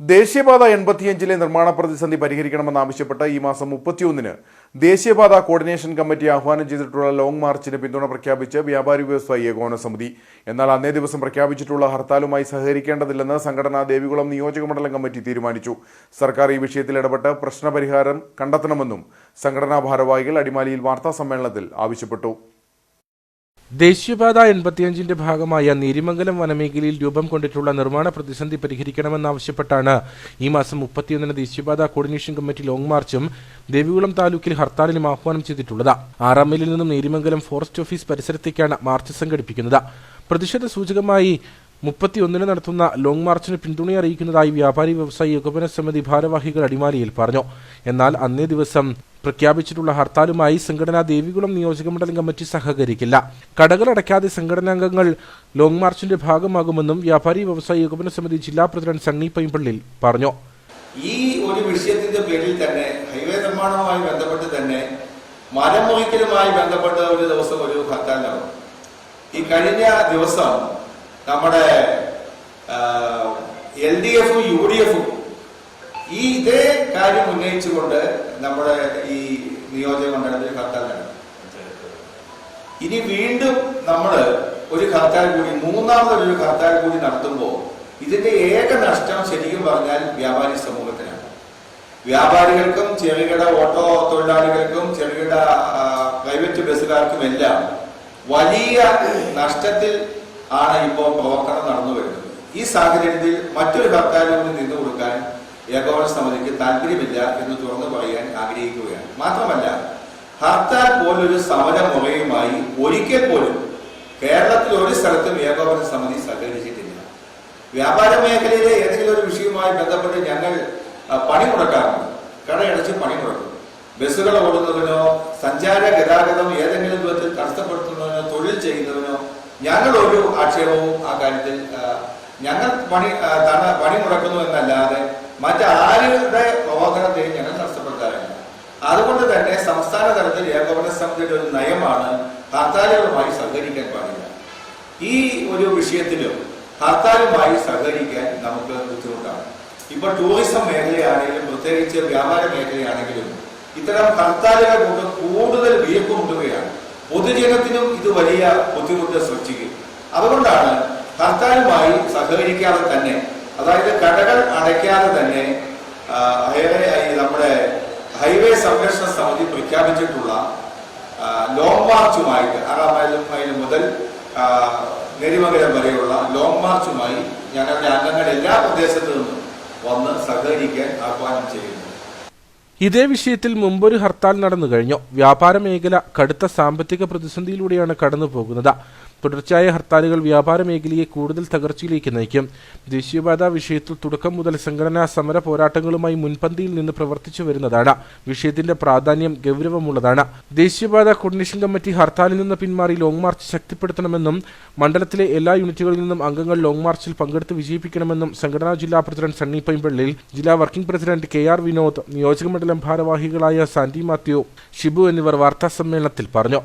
ദേശീയപാത എൺപത്തിയഞ്ചിലെ നിർമ്മാണ പ്രതിസന്ധി പരിഹരിക്കണമെന്നാവശ്യപ്പെട്ട് ഈ മാസം മുപ്പത്തിയൊന്നിന് ദേശീയപാത കോർഡിനേഷൻ കമ്മിറ്റി ആഹ്വാനം ചെയ്തിട്ടുള്ള ലോങ് മാർച്ചിന് പിന്തുണ പ്രഖ്യാപിച്ച് വ്യാപാരി വ്യവസായി ഏകോപന സമിതി. എന്നാൽ അന്നേ ദിവസം പ്രഖ്യാപിച്ചിട്ടുള്ള ഹർത്താലുമായി സഹകരിക്കേണ്ടതില്ലെന്ന് സംഘടന ദേവികുളം നിയോജകമണ്ഡലം കമ്മിറ്റി തീരുമാനിച്ചു. സർക്കാർ ഈ വിഷയത്തിൽ ഇടപെട്ട് പ്രശ്നപരിഹാരം കണ്ടെത്തണമെന്നും സംഘടനാ ഭാരവാഹികൾ അടിമാലിയിൽ വാർത്താ സമ്മേളനത്തിൽ ആവശ്യപ്പെട്ടു. ദേശീയപാത എൺപത്തിയഞ്ചിന്റെ ഭാഗമായ നീരിമംഗലം വനമേഖലയിൽ രൂപം കൊണ്ടിട്ടുള്ള നിർമ്മാണ പ്രതിസന്ധി പരിഹരിക്കണമെന്നാവശ്യപ്പെട്ടാണ് ഈ മാസം മുപ്പത്തിയൊന്നിന് ദേശീയപാത കോർഡിനേഷൻ കമ്മിറ്റി ലോങ് മാർച്ചും ദേവികുളം താലൂക്കിൽ ഹർത്താലിനും ആഹ്വാനം ചെയ്തിട്ടുള്ളത്. ആറാം മൈലിൽ നിന്നും നീരിമംഗലം ഫോറസ്റ്റ് ഓഫീസ് പരിസരത്തേക്കാണ് മാർച്ച് സംഘടിപ്പിക്കുന്നത്. പ്രതിഷേധ സൂചകമായി മുപ്പത്തിയൊന്നിന് നടത്തുന്ന ലോങ് മാർച്ചിന് പിന്തുണ അറിയിക്കുന്നതായി വ്യാപാരി വ്യവസായി ഏകോപന സമിതി ഭാരവാഹികൾ അടിമാലിയിൽ പറഞ്ഞു. എന്നാൽ അന്നേ ദിവസം പ്രഖ്യാപിച്ചിട്ടുള്ള ഹർത്താലുമായി സംഘടന ദേവികുളം നിയോജക മണ്ഡലം കമ്മിറ്റി സഹകരിക്കില്ല. കടകൾ അടയ്ക്കാതെ സംഘടനാംഗങ്ങൾ ലോങ് മാർച്ചിന്റെ ഭാഗമാകുമെന്നും വ്യാപാരി വ്യവസായി ഏകോപന സമിതി ജില്ലാ പ്രസിഡന്റ് സണ്ണി പൈമ്പള്ളിൽ പറഞ്ഞു. ഈ ഒരു വിഷയത്തിന്റെ പേരിൽ തന്നെ ഹൈവേ നിർമ്മാണവുമായി ബന്ധപ്പെട്ട് തന്നെ മരം ബന്ധപ്പെട്ട് ഒരു ദിവസം ഒരു ഹർത്താൽ നടന്നു. ഈ കഴിഞ്ഞ ദിവസം നമ്മുടെ എൽ ഡി എഫും യു ഡി എഫും ഈ ഇതേ കാര്യം ഉന്നയിച്ചുകൊണ്ട് നമ്മുടെ ഈ നിയോജക മണ്ഡലത്തിൽ ഹർത്താൽ നടന്നു ഇനി വീണ്ടും നമ്മൾ ഒരു ഹർത്താൽ കൂടി മൂന്നാമതൊരു ഹർത്താൽ കൂടി നടത്തുമ്പോൾ ഇതിന്റെ ഏക നഷ്ടം ശരിക്കും പറഞ്ഞാൽ വ്യാപാരി സമൂഹത്തിനാണ്. വ്യാപാരികൾക്കും ചെറുകിട ഓട്ടോ തൊഴിലാളികൾക്കും ചെറുകിട പ്രൈവറ്റ് ബസ്സുകാർക്കും എല്ലാം വലിയ നഷ്ടത്തിൽ ആണ് ഇപ്പോൾ പ്രവർത്തനം നടന്നു വരുന്നത് ഈ സാഹചര്യത്തിൽ മറ്റൊരു ഹർത്താലിൽ നിന്നു കൊടുക്കാൻ ഏകോപന സമിതിക്ക് താല്പര്യമില്ല എന്ന് തുറന്നു പറയാൻ ആഗ്രഹിക്കുകയാണ്. മാത്രമല്ല ഹർത്താൽ പോലൊരു സമര മുറയുമായി ഒരിക്കൽ പോലും കേരളത്തിൽ ഒരു സ്ഥലത്തും ഏകോപന സമിതി സഹകരിച്ചിട്ടില്ല. വ്യാപാര മേഖലയിലെ ഏതെങ്കിലും ഒരു വിഷയവുമായി ബന്ധപ്പെട്ട് ഞങ്ങൾ പണി മുടക്കാറുണ്ട്. കടയടച്ച് പണി മുടക്കും. ബസ്സുകൾ ഓടുന്നതിനോ സഞ്ചാര ഗതാഗതം ഏതെങ്കിലും വിധത്തിൽ തടസ്സപ്പെടുത്തുന്നതിനോ തൊഴിൽ ചെയ്യുന്നതിനോ ഞങ്ങൾ ഒരു ആക്ഷേപവും ആ കാര്യത്തിൽ ഞങ്ങൾ പണി പണി മുടക്കുന്നു എന്നല്ലാതെ മറ്റാരുടെ പ്രവർത്തനത്തെയും ഞങ്ങൾ നഷ്ടപ്പെടുത്താറില്ല അതുകൊണ്ട് തന്നെ സംസ്ഥാന തലത്തിൽ ഏകോപന സമിതിയുടെ ഒരു നയമാണ് ഹർത്താലുകളുമായി സഹകരിക്കാൻ പാടില്ല. ഈ ഒരു വിഷയത്തിലും ഹർത്താലുമായി സഹകരിക്കാൻ നമുക്ക് ബുദ്ധിമുട്ടാണ്. ഇപ്പൊ ടൂറിസം മേഖലയാണെങ്കിലും പ്രത്യേകിച്ച് വ്യാപാര മേഖലയാണെങ്കിലും ഇത്തരം ഹർത്താലുകൾ കൊണ്ട് കൂടുതൽ വീർപ്പുമുട്ടുകയാണ് പൊതുജനത്തിനും ഇത് വലിയ ബുദ്ധിമുട്ട് സൃഷ്ടിക്കും. അതുകൊണ്ടാണ് ഹർത്താലുമായി സഹകരിക്കാതെ തന്നെ കടകൾ അടയ്ക്കാതെ തന്നെ നമ്മുടെ ഹൈവേ സംരക്ഷണ സമിതി പ്രഖ്യാപിച്ചിട്ടുള്ള ലോങ് മാർച്ചുമായിട്ട് ആറാം മൈൽ മുതൽ നെരിമകരം വരെയുള്ള ലോങ് മാർച്ചുമായി ഞങ്ങളുടെ അംഗങ്ങൾ എല്ലാ പ്രദേശത്തു നിന്നും വന്ന് സഹകരിക്കാൻ ആഹ്വാനം ചെയ്യുന്നു. ഇതേ വിഷയത്തിൽ മുമ്പൊരു ഹർത്താൽ നടന്നു കഴിഞ്ഞു വ്യാപാര മേഖല കടുത്ത സാമ്പത്തിക പ്രതിസന്ധിയിലൂടെയാണ് കടന്നു പോകുന്നത് തുടർച്ചയായ ഹർത്താലുകൾ വ്യാപാര മേഖലയെ കൂടുതൽ തകർച്ചയിലേക്ക് നയിക്കും. ദേശീയപാത വിഷയത്തിൽ തുടക്കം മുതൽ സംഘടനാ സമര പോരാട്ടങ്ങളുമായി മുൻപന്തിയിൽ നിന്ന് പ്രവർത്തിച്ചു വരുന്നതാണ്. വിഷയത്തിന്റെ പ്രാധാന്യം ഗൗരവമുള്ളതാണ്. ദേശീയപാത കോർഡിനേഷൻ കമ്മിറ്റി ഹർത്താലിൽ നിന്ന് പിന്മാറി ലോങ് മാർച്ച് ശക്തിപ്പെടുത്തണമെന്നും മണ്ഡലത്തിലെ എല്ലാ യൂണിറ്റുകളിൽ നിന്നും അംഗങ്ങൾ ലോങ് മാർച്ചിൽ പങ്കെടുത്ത് വിജയിപ്പിക്കണമെന്നും സംഘടനാ ജില്ലാ പ്രസിഡന്റ് സണ്ണി പൈമ്പള്ളിൽ ജില്ലാ working president K R Vinod നിയോജകമണ്ഡലം ഭാരവാഹികളായ സാന്റി മാത്യു ഷിബു എന്നിവർ വാർത്താ സമ്മേളനത്തിൽ പറഞ്ഞു.